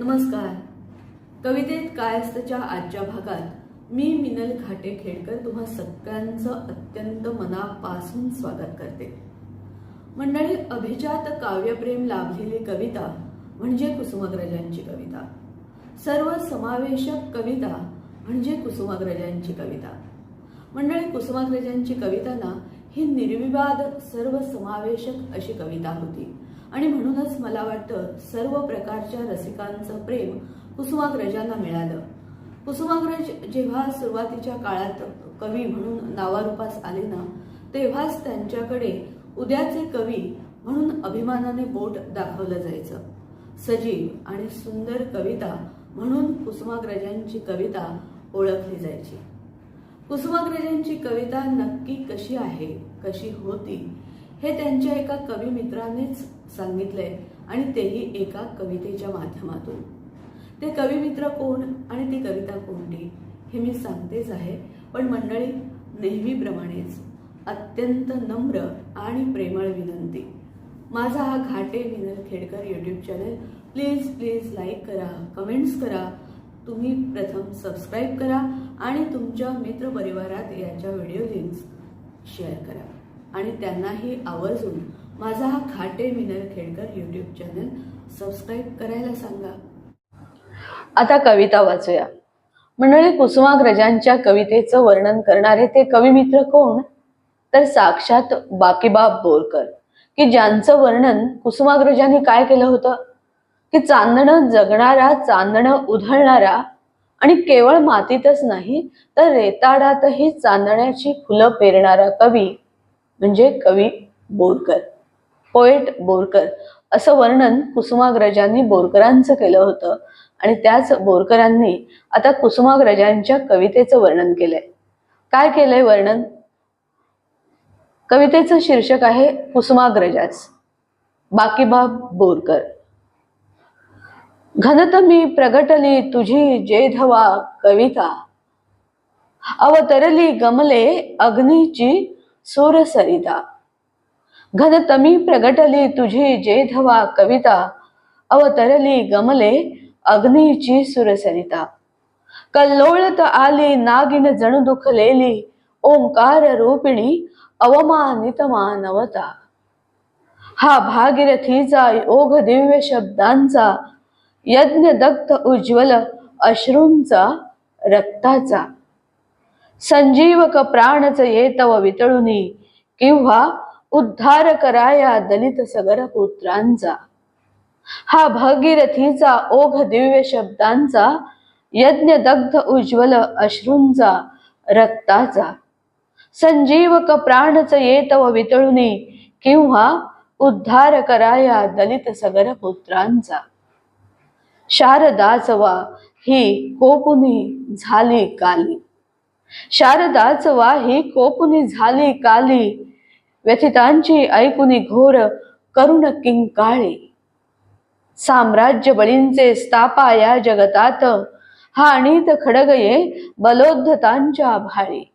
नमस्कार. कवितेत काय असतंच्या आजच्या भागात मी मिनल घाटे खेडकर तुम्हा सगळ्यांचं अत्यंत मनापासून स्वागत करते. मंडळी अभिजात काव्यप्रेम लाभलेली कविता म्हणजे कुसुमाग्रजांची कविता. सर्व समावेशक कविता म्हणजे कुसुमाग्रजांची कविता. मंडळी कुसुमाग्रजांची कविता ना ही निर्विवाद सर्व समावेशक अशी कविता होती. आणि म्हणूनच मला वाटतं सर्व प्रकारच्या रसिकांचं प्रेम कुसुमाग्रजांना मिळालं. कुसुमाग्रज जेव्हा सुरुवातीच्या काळात कवी म्हणून नावारूपास आले ना तेव्हाच त्यांच्याकडे उद्याचे कवी म्हणून अभिमानाने बोट दाखवलं जायचं. सजीव आणि सुंदर कविता म्हणून कुसुमाग्रजांची कविता ओळखली जायची. कुसुमाग्रजांची कविता नक्की कशी आहे कशी होती हे त्यांच्या एका कवी मित्रानेच सांगितलंय आणि तेही एका कवितेच्या माध्यमातून. ते कवी मित्र कोण आणि ती कविता कोणती हे मी सांगतेच आहे पण मंडळी नेहमीप्रमाणेच अत्यंत नम्र आणि प्रेमळ विनंती. माझा हा Ghate Vinal Khedkar YouTube channel please please like करा कमेंट्स करा तुम्ही प्रथम सबस्क्राईब करा आणि तुमच्या मित्रपरिवारात याच्या व्हिडिओ लिंक्स शेअर करा. आणि त्यांनाही आवर्जून माझा हा Khate Minal Khedkar YouTube channel subscribe करायला सांगा. आता कविता वाचूया. मंडळी कुसुमाग्रजांच्या कवितेचं वर्णन करणारे ते कविमित्र कोण? तर साक्षात बाकीबाब बोरकर की ज्यांचं वर्णन कुसुमाग्रजांनी काय केलं होतं? की चांदणं जगणारा चांदणं उधळणारा आणि केवळ मातीतच नाही तर रेताडातही चांदण्याची फुलं पेरणारा कवी म्हणजे कवी बोरकर. पोएट बोरकर असं वर्णन कुसुमाग्रजांनी बोरकरांचं केलं होतं. आणि त्याच बोरकरांनी आता कुसुमाग्रजांच्या कवितेचं वर्णन केलंय. काय केलंय वर्णन? कवितेचं शीर्षक आहे कुसुमाग्रजास बाकीबाब बोरकर. घनत मी प्रगटली तुझी जेधवा कविता. अवतरली गमले अग्नीची सूरसरिता. घनतमी प्रगटली तुझी जेधवा कविता अवतरली गमले अग्नीची सुरसरिता. कल्लोळत आली नागिन जणू दुखलेली ओंकार रूपिणी अवमानित मानवता हा भागीरथीचा ओघ दिव्य शब्दांचा यज्ञ दग्ध उज्ज्वल अश्रूंचा रक्ताचा. संजीवक प्राणच येतव वितळुनी किंवा उद्धार कराया दलित सगर पुत्रांचा. हा भागीरथीचा ओघ दिव्य शब्दांचा यज्ञ दग्ध उज्ज्वल अश्रूंचा रक्ताचा. संजीवक प्राणच येतव वितळुनी किंवा उद्धार कराया दलित सगर पुत्रांचा. शारदाचवा ही कोपुनी झाली काली. शारदाचवा ही कोपुनी झाली काली. व्यथितांची ऐकुनी घोर करुण किंकाळी. साम्राज्य बळींचे स्थापा या जगतात हा अणित खडगये बलोद्धतांच्या भाळी.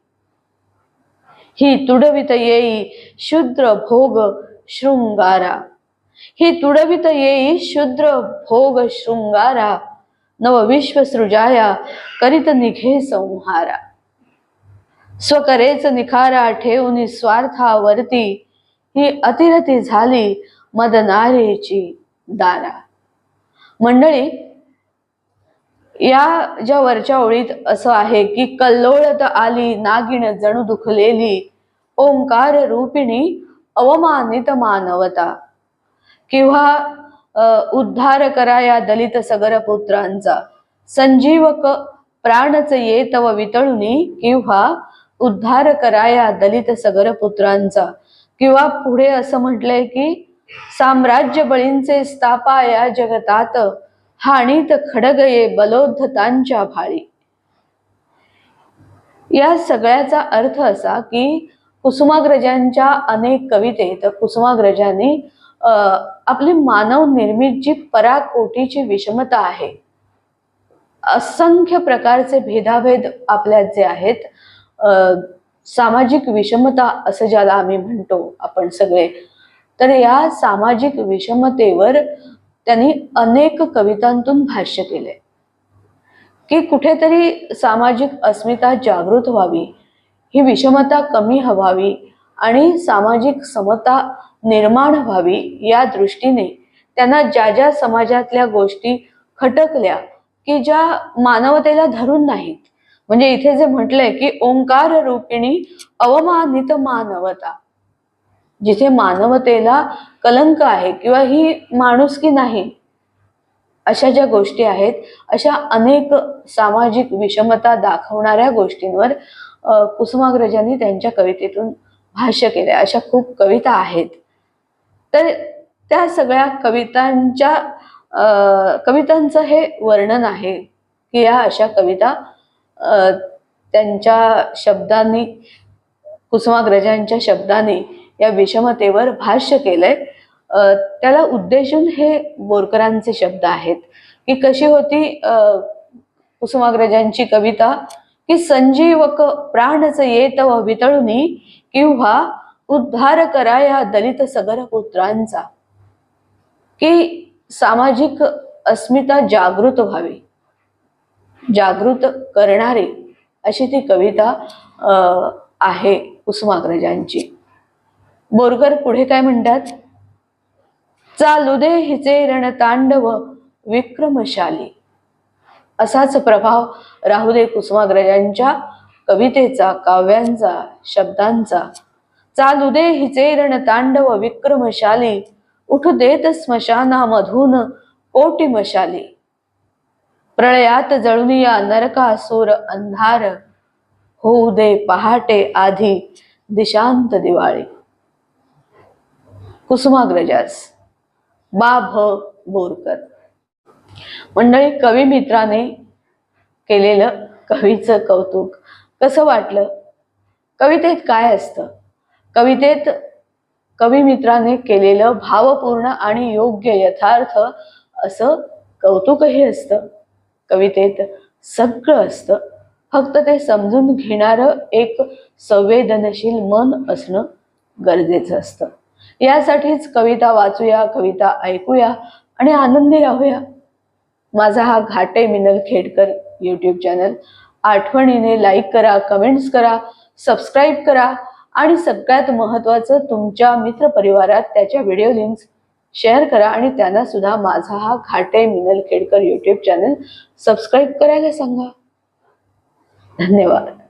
ही तुडवित येई शुद्र भोग शृंगारा. ही तुडवित येई शूद्र भोग शृंगारा. नवविश्व सृजाया करीत निघे संहारा. स्वकरेच निखारा ठेवून स्वार्थावरती ही अतिरती झाली मदनारेची दारा. मंडळी या ज्या वरच्या ओळीत असं आहे की कल्लोळत आली नागिण जणू दुखलेली ओंकार रूपिणी अवमानित मानवता. किंवा उद्धार करा या दलित सगर पुत्रांचा संजीवक प्राणच येतव वितळुनी किंवा उद्धार कराया दलित सगर पुत्रांचा किंवा पुढे असं म्हटलंय की साम्राज्य बळींचे स्थापा या जगतात हाणीत खडगये बलोद्धतांच्या भाळी. या सगळ्याचा अर्थ असा की कुसुमाग्रजांच्या अनेक कवितेत कुसुमाग्रजांनी अं, आपली मानव निर्मित जी पराकोटीची विषमता आहे. असंख्य प्रकारचे भेदाभेद आपल्यात जे आहेत सामाजिक विषमता असं ज्याला आम्ही म्हणतो आपण सगळे. तर या सामाजिक विषमतेवर त्यांनी अनेक कवितांतून भाष्य केले की कुठेतरी सामाजिक अस्मिता जागृत व्हावी ही विषमता कमी हवावी आणि सामाजिक समता निर्माण व्हावी या दृष्टीने त्यांना ज्या ज्या समाजातल्या गोष्टी खटकल्या की ज्या मानवतेला धरून नाहीत. म्हणजे इथे जे म्हटलंय की ओंकार रूपिणी अवमानित मानवता. जिथे मानवतेला कलंक आहे किंवा ही माणूस की नाही अशा ज्या गोष्टी आहेत अशा अनेक सामाजिक विषमता दाखवणाऱ्या गोष्टींवर कुसुमाग्रजांनी त्यांच्या कवितेतून भाष्य केले अशा खूप कविता आहेत. तर त्या सगळ्या कवितांच्या कवितांचं हे वर्णन आहे की या अशा कविता त्यांच्या शब्दांनी कुसुमाग्रजांच्या शब्दांनी या विषमतेवर भाष्य केलंय. त्याला उद्देशून हे बोरकरांचे शब्द आहेत की कशी होती कुसुमाग्रजांची कविता की संजीवक प्राणच येत व वितळुनी किंवा उद्धार करा या दलित सगर पुत्रांचा की सामाजिक अस्मिता जागृत व्हावी. जागृत करणारी अशी ती कविता आहे कुसुमाग्रजांची. बोरकर पुढे काय म्हणतात? चालू दे हिचे रणतांडव विक्रमशाली. असाच प्रभाव राहू दे कुसुमाग्रजांच्या कवितेचा काव्यांचा शब्दांचा. चालू दे हिचे रणतांडव विक्रमशाली. उठू देत स्मशानामधून कोटी मशाली प्रळयात जळून या नरकासूर अंधार. होऊ दे पहाटे आधी दिशांत दिवाळी. कुसुमाग्रजास बा भ बोरकर. मंडळी कवी मित्राने केलेलं कवीचं कौतुक कसं वाटलं? कवितेत काय असतं? कवितेत कवी मित्राने केलेलं भावपूर्ण आणि योग्य यथार्थ असं कौतुकही असतं. कवितेत सगळं असतं. फक्त ते समजून घेणारं एक संवेदनशील मन असणं गरजेचं असतं. यासाठीच कविता वाचूया कविता ऐकूया आणि आनंदी राहूया. माझा हा घाटे मिनल खेडकर यूट्यूब चॅनल आठवणीने लाईक करा कमेंट्स करा सबस्क्राईब करा आणि सगळ्यात महत्त्वाचं तुमच्या मित्रपरिवारात त्याच्या व्हिडिओ लिंक्स शेअर करा आणि त्यांना सुद्धा माझा हा Ghate Minal Khedkar YouTube channel subscribe करायला सांगा. धन्यवाद.